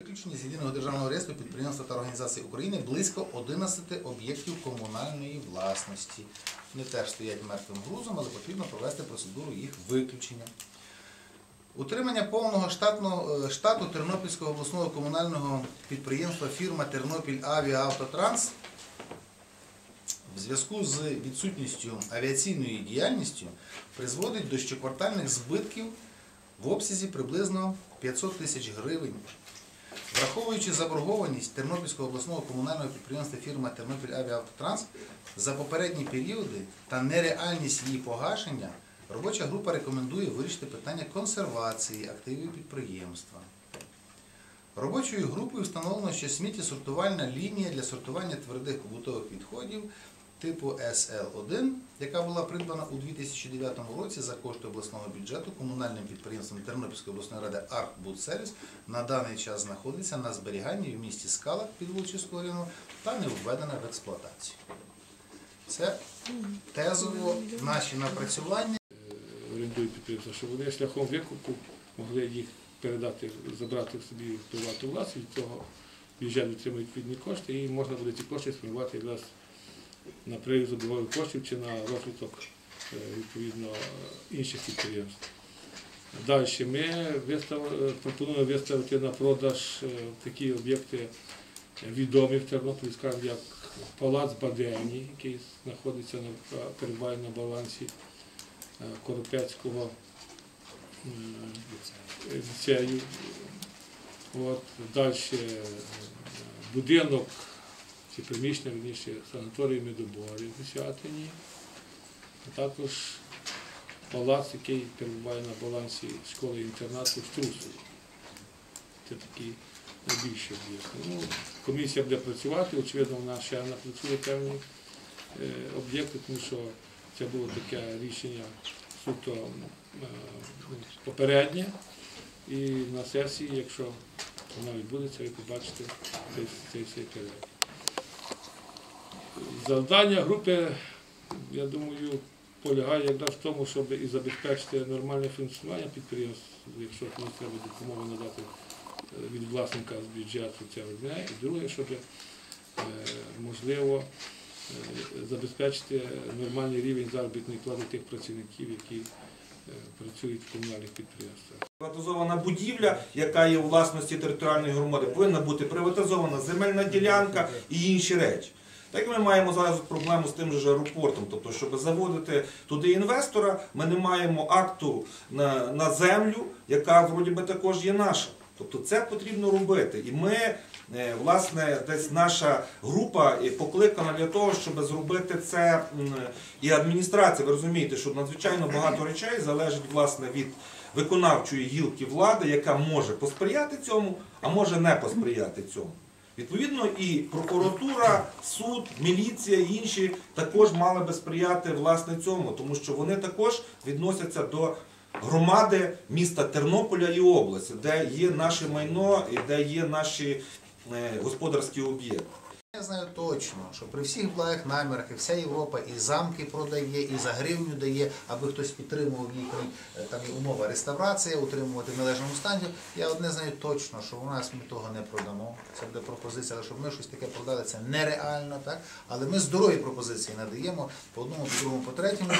Виключені з єдиного державного реєстру підприємства та організацій України близько 11 об'єктів комунальної власності. Вони теж стоять мертвим грузом, але потрібно провести процедуру їх виключення. Утримання повного штатного, е, штату Тернопільського обласного комунального підприємства фірма Тернопіль Авіаавтотранс в зв'язку з відсутністю авіаційної діяльністю призводить до щоквартальних збитків в обсязі приблизно 500 тисяч гривень. Враховуючи заборгованість Тернопільського обласного комунального підприємства фірма Тернопіль Авіаавтотранс за попередні періоди та нереальність її погашення, робоча група рекомендує вирішити питання консервації активів підприємства. Робочою групою встановлено, що сміттєсортувальна лінія для сортування твердих побутових відходів типу СЛ1, яка була придбана у 2009 році за кошти обласного бюджету комунальним підприємством Тернопільської обласної ради «Аркбудсервіс», на даний час знаходиться на зберіганні в місті Скалах під Волчівського району та не введена в експлуатацію. Це тезово наші напрацювання. орендують підприємства, щоб вони шляхом викупу могли їх передати, забрати собі в приватну власність, від цього бюджет отримує відповідні кошти, і можна буде ці кошти спрямувати якраз на привіз обов'язкових коштів чи на розвиток е, відповідно інших підприємств. Далі ми вистав, е, пропонуємо виставити на продаж е, такі об'єкти відомі в Тернополі, скажімо, як Палац Бадені, який знаходиться на перебуває на балансі е, Коропецького е, ліцею. От, далі е, будинок чи приміщення, верніше, санаторію Медоборі в Десятині, а також палац, який перебуває на балансі школи-інтернату в Струсові. Це такі найбільші об'єкти. Ну, комісія буде працювати, очевидно, вона ще напрацює певні е, об'єкти, тому що це було таке рішення суто е, ну, попереднє. І на сесії, якщо вона відбудеться, ви побачите цей, цей, перелік. Завдання групи, я думаю, полягає якраз в тому, щоб і забезпечити нормальне функціонування підприємств, якщо комусь треба допомогу надати е, від власника з бюджету, це одне. І друге, щоб е, можливо е, забезпечити нормальний рівень заробітної плати тих працівників, які працюють в комунальних підприємствах. Приватизована будівля, яка є у власності територіальної громади, повинна бути приватизована земельна ділянка і інші речі. Так ми маємо зараз проблему з тим же аеропортом, тобто, щоб заводити туди інвестора, ми не маємо акту на, на землю, яка вроді би також є наша. Тобто це потрібно робити. І ми, е, власне, десь наша група покликана для того, щоб зробити це і адміністрація. Ви розумієте, що надзвичайно багато речей залежить власне від виконавчої гілки влади, яка може посприяти цьому, а може не посприяти цьому. Відповідно, і прокуратура, суд, міліція інші також мали би сприяти власне цьому, тому що вони також відносяться до громади міста Тернополя і області, де є наше майно і де є наші е, господарські об'єкти. Я знаю точно, що при всіх благих намірах і вся Європа і замки продає, і за гривню дає, аби хтось підтримував їхні е, там є умова реставрація, утримувати в належному стані. Я одне знаю точно, що у нас ми того не продамо. Це буде пропозиція, але щоб ми щось таке продали, це нереально, так? Але ми здорові пропозиції надаємо по одному, по другому, по третьому.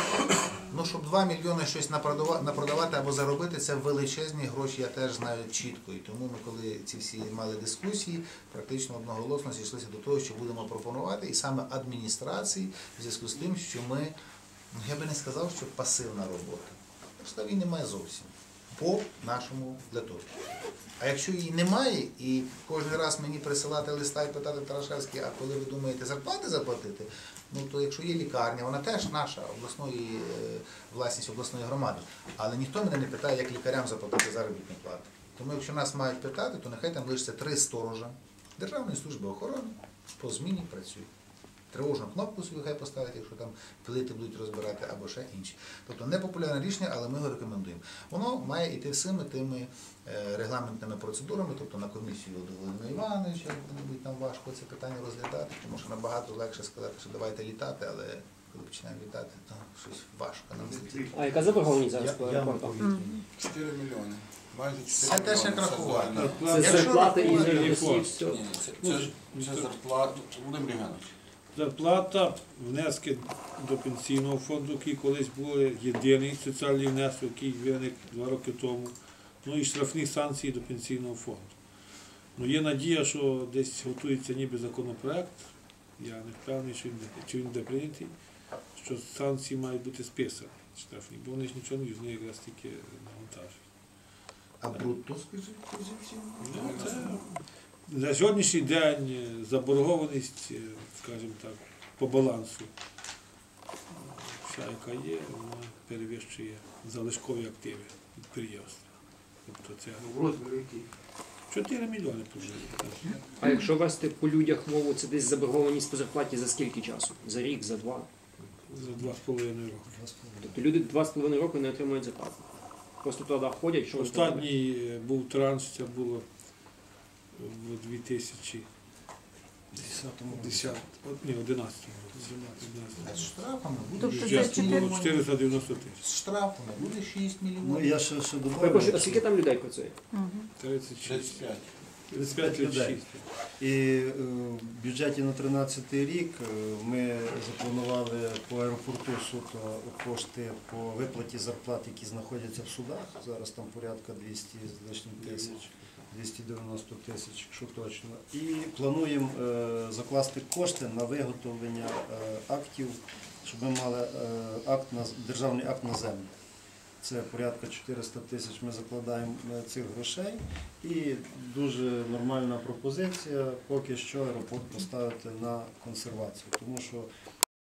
Ну, щоб 2 мільйони щось напродава- напродавати або заробити, це величезні гроші, я теж знаю чітко. І тому ми, коли ці всі мали дискусії, практично одноголосно зійшлися до того, що будемо пропонувати, і саме адміністрації, в зв'язку з тим, що ми, ну, я би не сказав, що пасивна робота. Просто її немає зовсім по нашому летові. А якщо її немає, і кожен раз мені присилати листа і питати Тарашевський, а коли ви думаєте зарплати заплатити, ну то якщо є лікарня, вона теж наша обласної е, власність обласної громади. Але ніхто мене не питає, як лікарям заплатити заробітну плату. Тому якщо нас мають питати, то нехай там лишиться три сторожа Державної служби охорони по зміні працюють. Тривожну кнопку собі хай поставити, якщо там плити будуть розбирати або ще інші. Тобто непопулярне рішення, але ми його рекомендуємо. Воно має йти всіми тими е, регламентними процедурами, тобто на комісію до Володимира Івановича, там важко це питання розглядати, тому що набагато легше сказати, що давайте літати, але коли починаємо літати, то щось важко нам злетіти. А яка заборгованість зараз по аеропорту? 4 мільйони. Майже 4 Це теж як рахувати. Це зарплата і рахувати- все. Ні, це, це, це зарплата. Володимир Євгенович, Зарплата, внески до пенсійного фонду, який колись був єдиний соціальний внесок, який виник два роки тому. Ну і штрафні санкції до пенсійного фонду. Ну, є надія, що десь готується ніби законопроект. Я не впевнений, що він, буде- чи він буде прийнятий, що санкції мають бути списані штрафні, бо вони ж нічого не вони якраз тільки навантажують. А брутто, скажіть, позицію? Ну, це на сьогоднішній день е, заборгованість, е, скажімо так, по балансу, е, вся, яка є, вона перевищує залишкові активи підприємства. Тобто це розмірі який? 4 мільйони так. А якщо вести по людях мову, це десь заборгованість по зарплаті за скільки часу? За рік, за два? За два з половиною роки. Тобто люди два з половиною роки не отримують зарплату. Просто туди ходять, що? Останній е, був транш, це було в 2010, от, ні, 11 році. А з штрафами буде Тобто Бюджет 490 тисяч. З штрафами буде 6 Ну, мільйонів. я ще, ще Перепрошую, добавлю, а скільки там людей працює? 36. 35. 35 людей. 36. І е, в бюджеті на 13 рік е, ми запланували по аеропорту суто кошти по виплаті зарплат, які знаходяться в судах. Зараз там порядка 200 з лишнім тисяч, 290 тисяч, якщо точно. І плануємо е, закласти кошти на виготовлення е, актів, щоб ми мали е, акт на державний акт на землю. Це порядка 400 тисяч ми закладаємо цих грошей. І дуже нормальна пропозиція поки що аеропорт поставити на консервацію, тому що